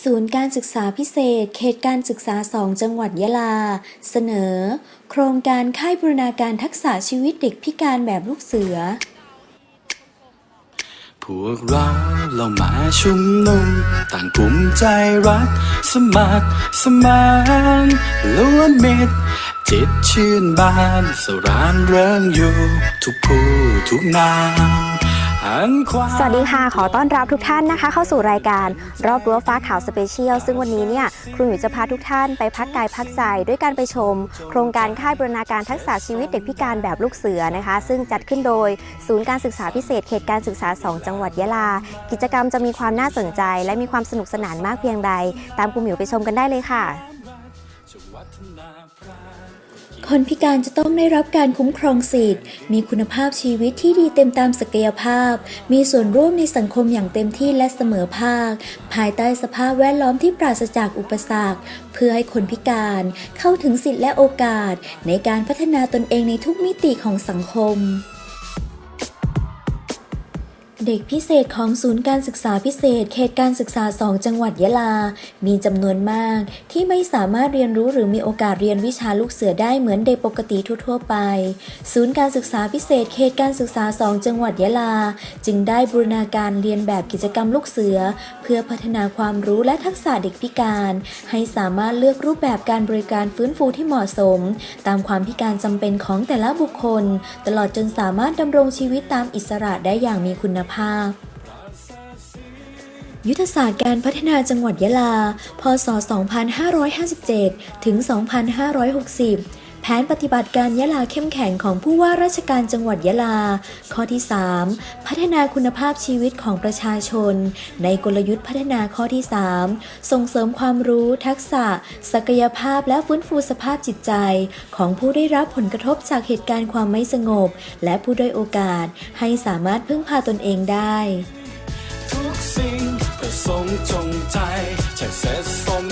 ศูนย์การศึกษาพิเศษ เขตการศึกษา 2 จังหวัดยะลา เสนอ โครงการค่ายบูรณาการทักษะชีวิตเด็กพิการแบบลูกเสือ พวกเราเรามาชุมนุม ต่างภูมิใจรัก สมัคร สมานล้วนมิตรจิตชื่นบาน สรานเริงอยู่ ทุกผู้ทุกนามหันความ สวัสดีค่ะ ขอต้อนรับทุกท่านนะคะ เข้าสู่รายการรอบรั้วฟ้าข่าวสเปเชียล ซึ่งวันนี้เนี่ยครูหมิวจะพาทุกท่านไปพักกายพักใจด้วยการไปชม โครงการค่ายบรณาการทักษะชีวิตเด็กพิการแบบลูกเสือนะคะ ซึ่งจัดขึ้นโดยศูนย์การศึกษาพิเศษเขตการศึกษา 2 จังหวัดยะลา กิจกรรมจะมีความน่าสนใจ และมีความสนุกสนานมากเพียงใด ตามครูหมิวไปชมกันได้เลยค่ะ คนพิการจะต้องได้รับการคุ้มครองสิทธิ์ มีคุณภาพชีวิตที่ดีเต็มตามศักยภาพ มีส่วนร่วมในสังคมอย่างเต็มที่และเสมอภาค ภายใต้สภาพแวดล้อมที่ปราศจากอุปสรรค เพื่อให้คนพิการเข้าถึงสิทธิและโอกาส ในการพัฒนาตนเองในทุกมิติของสังคม เด็กพิเศษของศูนย์การศึกษาพิเศษ เขตการศึกษา 2 จังหวัดยะลา มีจำนวนมาก ที่ไม่สามารถเรียนรู้หรือมีโอกาสเรียนวิชาลูกเสือได้เหมือนเด็กปกติทั่วๆไป ศูนย์การศึกษาพิเศษ เขตการศึกษา 2 จังหวัดยะลา จึงได้บูรณาการเรียนแบบกิจกรรมลูกเสือ เพื่อพัฒนาความรู้และทักษะเด็กพิการ ให้สามารถเลือกรูปแบบการบริการฟื้นฟูที่เหมาะสม ตามความพิการจำเป็นของแต่ละบุคคล ตลอดจนสามารถดำรงชีวิตตามอิสระได้อย่างมีคุณภาพภาพ ยุทธศาสตร์การพัฒนาจังหวัดยะลา พศ 2557 ถึง 2560 แผนปฏิบัติการยะลาเข้มแข็งของผู้ว่าราชการจังหวัดยะลา ข้อที่ 3 พัฒนาคุณภาพชีวิตของประชาชน ในกลยุทธ์พัฒนาข้อที่ 3 ส่งเสริมความรู้ ทักษะ ศักยภาพและฟื้นฟูสภาพจิตใจ ของผู้ได้รับผลกระทบจากเหตุการณ์ความไม่สงบ และผู้ด้อยโอกาส ให้สามารถพึ่งพาตนเองได้ทุกสิ่งประสงค์จงใจจะเสร็จสม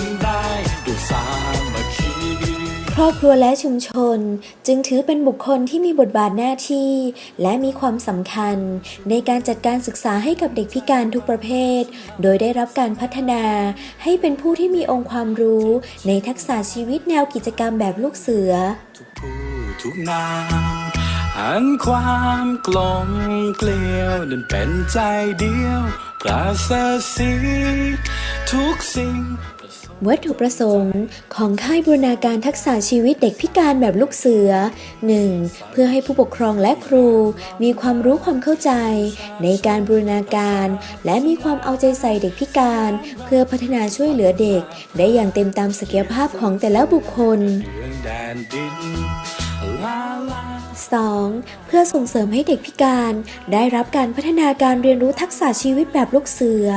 ครอบครัวและชุมชนจึงถือเป็นบุคคลที่มีบทบาทหน้าที่ และมีความสำคัญ ในการจัดการศึกษาให้กับเด็กพิการทุกประเภท โดยได้รับการพัฒนาให้เป็นผู้ที่มีองค์ความรู้ ในทักษะชีวิตแนวกิจกรรมแบบลูกเสือ ทุกผู้ทุกนามหันความกลมเกลียวนั่นเป็นใจเดียวประเสริฐทุกสิ่ง วัตถุประสงค์ ของค่ายบูรณาการทักษะชีวิตเด็กพิการแบบลูกเสือ 1. เพื่อให้ผู้ปกครองและครู มีความรู้ความเข้าใจ ในการบูรณาการ และมีความเอาใจใส่เด็กพิการ เพื่อพัฒนาช่วยเหลือเด็ก ได้อย่างเต็มตามศักยภาพของแต่ละบุคคล เรื่องแดนดินลาลา 2. เพื่อส่งเสริมให้เด็กพิการ ได้รับการพัฒนาการเรียนรู้ทักษะชีวิตแบบลูกเสือ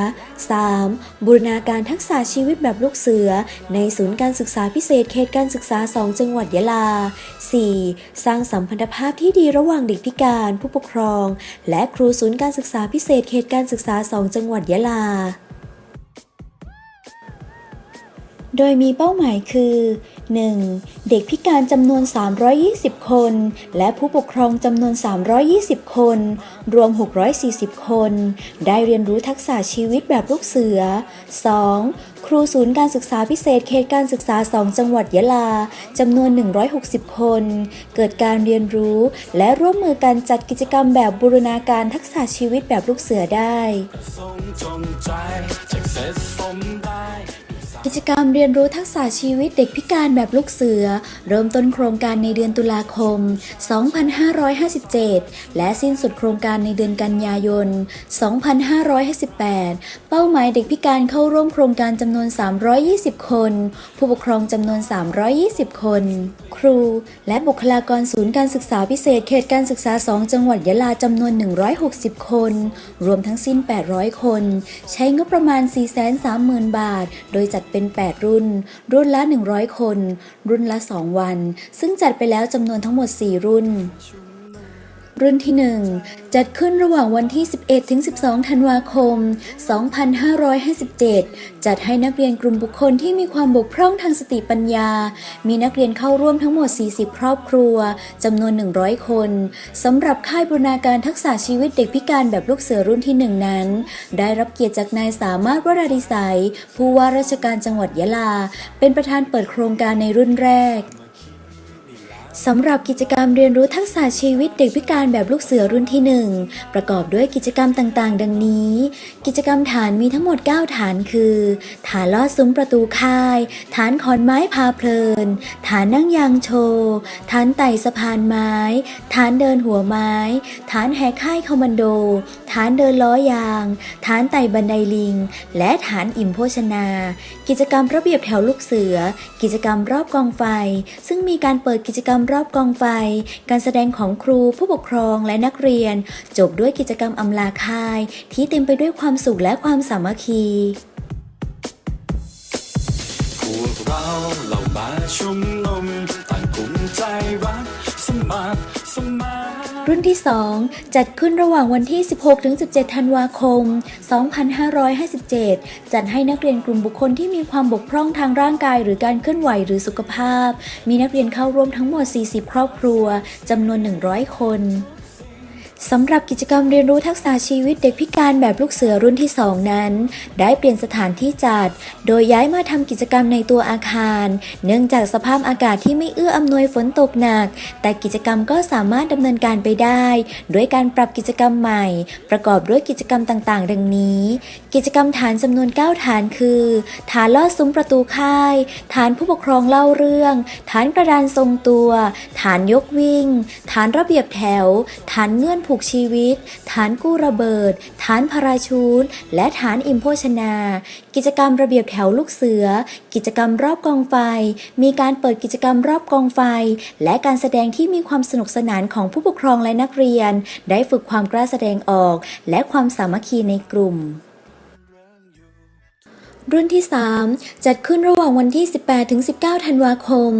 3. บูรณาการทักษะชีวิตแบบลูกเสือ ในศูนย์การศึกษาพิเศษเขตการศึกษา 2 จังหวัดยะลา 4. สร้างสัมพันธภาพที่ดีระหว่างเด็กพิการ ผู้ปกครอง และครูศูนย์การศึกษาพิเศษเขตการศึกษา 2 จังหวัดยะลา โดยมีเป้าหมายคือ 1. เด็กพิการจำนวน 320 คน และผู้ปกครองจำนวน 320 คน รวม 640 คน ได้เรียนรู้ทักษะชีวิตแบบลูกเสือ 2. ครูศูนย์การศึกษาพิเศษเขตการศึกษา 2 จังหวัดยะลาจำนวน 160 คน เกิดการเรียนรู้ และร่วมมือกันจัดกิจกรรมแบบบูรณาการทักษะชีวิตแบบลูกเสือได้ กิจกรรมเรียนรู้ทักษะชีวิตเด็กพิการแบบลูกเสือ เริ่มต้นโครงการในเดือนตุลาคม 2557 และสิ้นสุดโครงการในเดือนกันยายน 2558 เป้าหมายเด็กพิการเข้าร่วมโครงการจำนวน 320 คน ผู้ปกครองจำนวน 320 คน ครู และบุคลากรศูนย์การศึกษาพิเศษเขตการศึกษา 2 จังหวัดยะลาจำนวน 160 คน รวมทั้งสิ้น 800 คน ใช้งบประมาณ 430,000 บาท โดยจัดเป็น 8 รุ่น รุ่นละ 100 คน รุ่นละ 2 วัน ซึ่งจัดไปแล้วจำนวนทั้งหมด 4 รุ่น รุ่นที่ 1 จัดขึ้นระหว่างวันที่ 11 ถึง 12 ธันวาคม 2557 จัดให้นักเรียนกลุ่มบุคคลที่มีความบกพร่องทางสติปัญญา มีนักเรียนเข้าร่วมทั้งหมด 40 ครอบครัว จำนวน 100 คนสำหรับค่ายบูรณาการทักษะชีวิตเด็กพิการแบบลูกเสือรุ่นที่ 1 นั้น ได้รับเกียรติจากนายสามารถวราดิสัย ผู้ว่าราชการจังหวัดยะลา เป็นประธานเปิดโครงการในรุ่นแรก สำหรับกิจกรรมเรียนรู้ทักษะชีวิตเด็กพิการแบบลูกเสือรุ่นที่ 1 ประกอบด้วยกิจกรรมต่างๆ ดังนี้ กิจกรรมฐานมีทั้งหมด 9 ฐานคือ ฐานลอดซุ้มประตูค่าย ฐานขอนไม้พาเพลิน ฐานนั่งยางโชว์ฐานไต่สะพานไม้ ฐานเดินหัวไม้ ฐานแหกค่ายคอมมานโด ฐานเดินล้อยาง ฐานไต่บันไดลิง และฐานอิ่มโภชนา กิจกรรมระเบียบแถวลูกเสือ กิจกรรมรอบกองไฟ ซึ่งมีการเปิดกิจกรรมรอบกองไฟ การแสดงของครูผู้ปกครองและนักเรียน จบด้วยกิจกรรมอำลาค่าย ที่เต็มไปด้วยความสุขและความสามัคคีพวกเราเรามาชุมนุมต่างกลุ่มใจรักสมัครสมาน รุ่นที่ 2 จัดขึ้นระหว่างวันที่ 16-17 ธันวาคม 2557 จัดให้นักเรียนกลุ่มบุคคลที่มีความบกพร่องทางร่างกาย หรือการเคลื่อนไหวหรือสุขภาพ มีนักเรียนเข้าร่วมทั้งหมด 40 ครอบครัวจำนวน 100 คน สำหรับกิจกรรมเรียนรู้ทักษะชีวิตเด็กพิการแบบลูกเสือรุ่นที่ 2 นั้น ได้เปลี่ยนสถานที่จัด โดยย้ายมาทำกิจกรรมในตัวอาคาร เนื่องจากสภาพอากาศที่ไม่เอื้ออำนวยฝนตกหนัก แต่กิจกรรมก็สามารถดำเนินการไปได้ ด้วยการปรับกิจกรรมใหม่ ประกอบด้วยกิจกรรมต่างๆ ดังนี้ กิจกรรมฐานจำนวน 9 ฐานคือ ฐานลอดซุ้มประตูค่าย ฐานผู้ปกครองเล่าเรื่อง ฐานกระดานทรงตัว ฐานยกวิ่ง ฐานระเบียบแถว ฐานเงื่อนผูกชีวิต ฐานกู้ระเบิด ฐานพาราชูนและฐานอิมโภชนา กิจกรรมระเบียบแถวลูกเสือ กิจกรรมรอบกองไฟ มีการเปิดกิจกรรมรอบกองไฟ และการแสดงที่มีความสนุกสนานของผู้ปกครองและนักเรียน ได้ฝึกความกล้าแสดงออก และความสามัคคีในกลุ่ม รุ่นที่ 3 จัดขึ้นระหว่างวันที่ 18 ถึง 19 ธันวาคม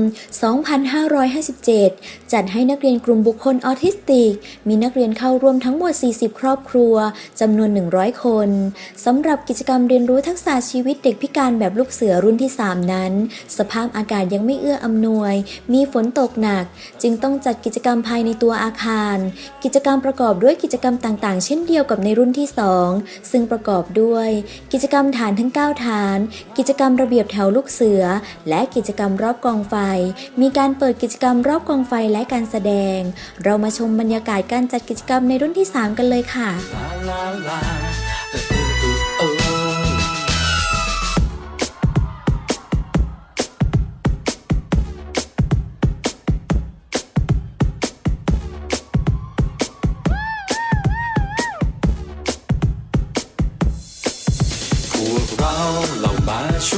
2557 จัดให้นักเรียนกลุ่มบุคคลออทิสติก มีนักเรียนเข้าร่วมทั้งหมด 40 ครอบครัว จำนวน 100 คน สำหรับกิจกรรมเรียนรู้ทักษะชีวิตเด็กพิการแบบลูกเสือรุ่นที่ 3 นั้น สภาพอากาศยังไม่เอื้ออำนวย มีฝนตกหนัก จึงต้องจัดกิจกรรมภายในตัวอาคาร กิจกรรมประกอบด้วยกิจกรรมต่างๆ เช่นเดียวกับในรุ่นที่ 2 ซึ่งประกอบด้วย กิจกรรมฐานทั้ง 9 ฐานกิจกรรมระเบียบแถวลูกเสือ และกิจกรรมรอบกองไฟ มีการเปิดกิจกรรมรอบกองไฟและการแสดง เรามาชมบรรยากาศการจัดกิจกรรมในรุ่นที่ 3 กันเลยค่ะ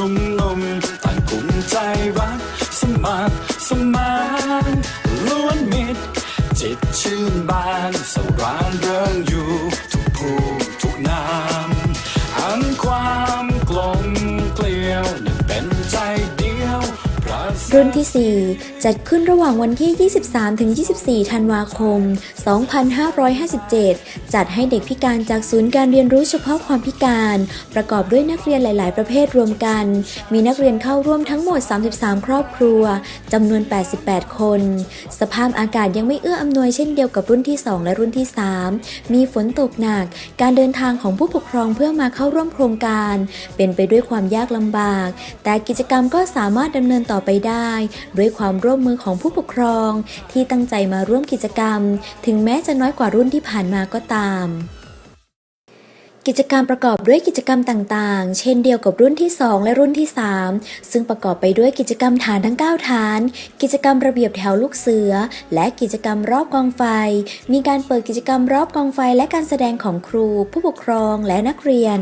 ชุมนุมต่างกลุ่มใจรักสมัครสมัคร รุ่นที่ 4 จัดขึ้นระหว่างวันที่ 23ถึง24 ธันวาคม 2557 จัดให้เด็กพิการจากศูนย์การเรียนรู้เฉพาะความพิการ ประกอบด้วยนักเรียนหลาย ๆ ประเภทรวมกัน มีนักเรียนเข้าร่วมทั้งหมด 33 ครอบครัวจำนวน 88 คน สภาพอากาศยังไม่เอื้ออำนวยเช่นเดียวกับรุ่นที่ 2 และรุ่นที่ 3 มีฝนตกหนัก การเดินทางของผู้ปกครองเพื่อมาเข้าร่วมโครงการ เป็นไปด้วยความยากลำบาก แต่กิจกรรมก็สามารถดำเนินต่อไปได้ด้วยความร่วมมือของผู้ปกครอง ที่ตั้งใจมาร่วมกิจกรรม ถึงแม้จะน้อยกว่ารุ่นที่ผ่านมาก็ตามกิจกรรมประกอบด้วยกิจกรรมต่างๆ เช่นเดียวกับรุ่นที่ 2 และรุ่นที่ 3 ซึ่งประกอบไปด้วยกิจกรรมฐานทั้ง 9 ฐาน กิจกรรมระเบียบแถวลูกเสือ และกิจกรรมรอบกองไฟ มีการเปิดกิจกรรมรอบกองไฟและการแสดงของครู ผู้ปกครองและนักเรียน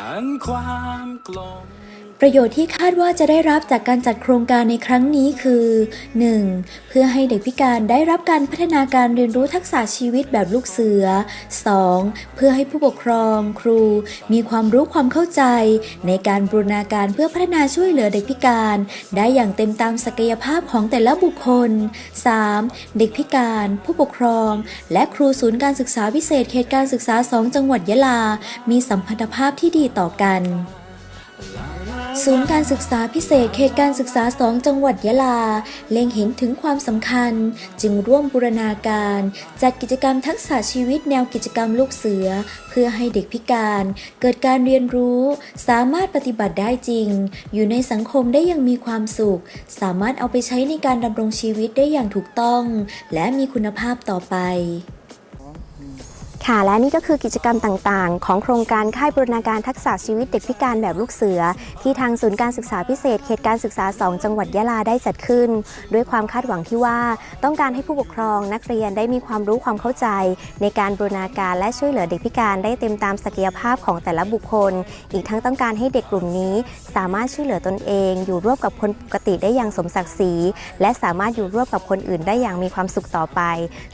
อันความกลม ประโยชน์ที่คาดว่าจะได้รับจากการจัดโครงการในครั้งนี้คือ 1. เพื่อให้เด็กพิการได้รับการพัฒนาการเรียนรู้ทักษะชีวิตแบบลูกเสือ 2. เพื่อให้ผู้ปกครอง ครู มีความรู้ความเข้าใจ ในการบูรณาการเพื่อพัฒนาช่วยเหลือเด็กพิการ ได้อย่างเต็มตามศักยภาพของแต่ละบุคคล 3. เด็กพิการ ผู้ปกครอง และครูศูนย์การศึกษาพิเศษเขตการศึกษา 2 จังหวัดยะลา มีสัมพันธภาพที่ดีต่อกัน ศูนย์การศึกษาพิเศษเขตการศึกษา2จังหวัดยะลา เล็งเห็นถึงความสำคัญ จึงร่วมบูรณาการ จัดกิจกรรมทักษะชีวิตแนวกิจกรรมลูกเสือ เพื่อให้เด็กพิการ เกิดการเรียนรู้ สามารถปฏิบัติได้จริง อยู่ในสังคมได้อย่างมีความสุข สามารถเอาไปใช้ในการดำรงชีวิตได้อย่างถูกต้อง และมีคุณภาพต่อไป ค่ะและนี่ก็คือกิจกรรมต่างๆ ของโครงการค่ายบรณาการทักษะชีวิตเด็กพิการแบบลูกเสือ ที่ทางศูนย์การศึกษาพิเศษเขตการศึกษา 2 จังหวัดยะลาได้จัดขึ้น ด้วยความคาดหวังที่ว่าต้องการให้ผู้ปกครองนักเรียนได้มีความรู้ความเข้าใจ ในการบรณาการและช่วยเหลือเด็กพิการได้เต็มตามศักยภาพของแต่ละบุคคล อีกทั้งต้องการให้เด็กกลุ่มนี้ สามารถช่วยเหลือตนเอง อยู่ร่วมกับคนปกติได้อย่างสมศักดิ์ศรีและสามารถอยู่ร่วมกับคนอื่นได้อย่างมีความสุขต่อไป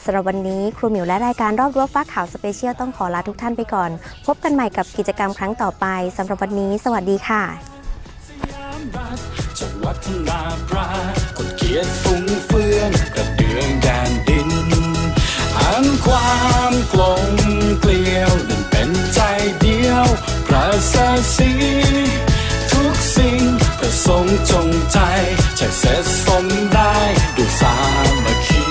สำหรับวันนี้ครูหมิวและรายการรอบรั้วฟ้าข่าวสเปเชียลต้องขอลาทุกท่านไปก่อน พบกันใหม่กับกิจกรรมครั้งต่อไปสำหรับวันนี้ สวัสดีค่ะจะวัฒนาปราคนเกียรติฟุ้งเฟืองกระเดืองแดนดินอันความกลมเกลียวนั้นเป็นใจเดียวประเสริฐสีทุกสิ่งประสงค์จงใจจะเสร็จสมได้ดูสามาคี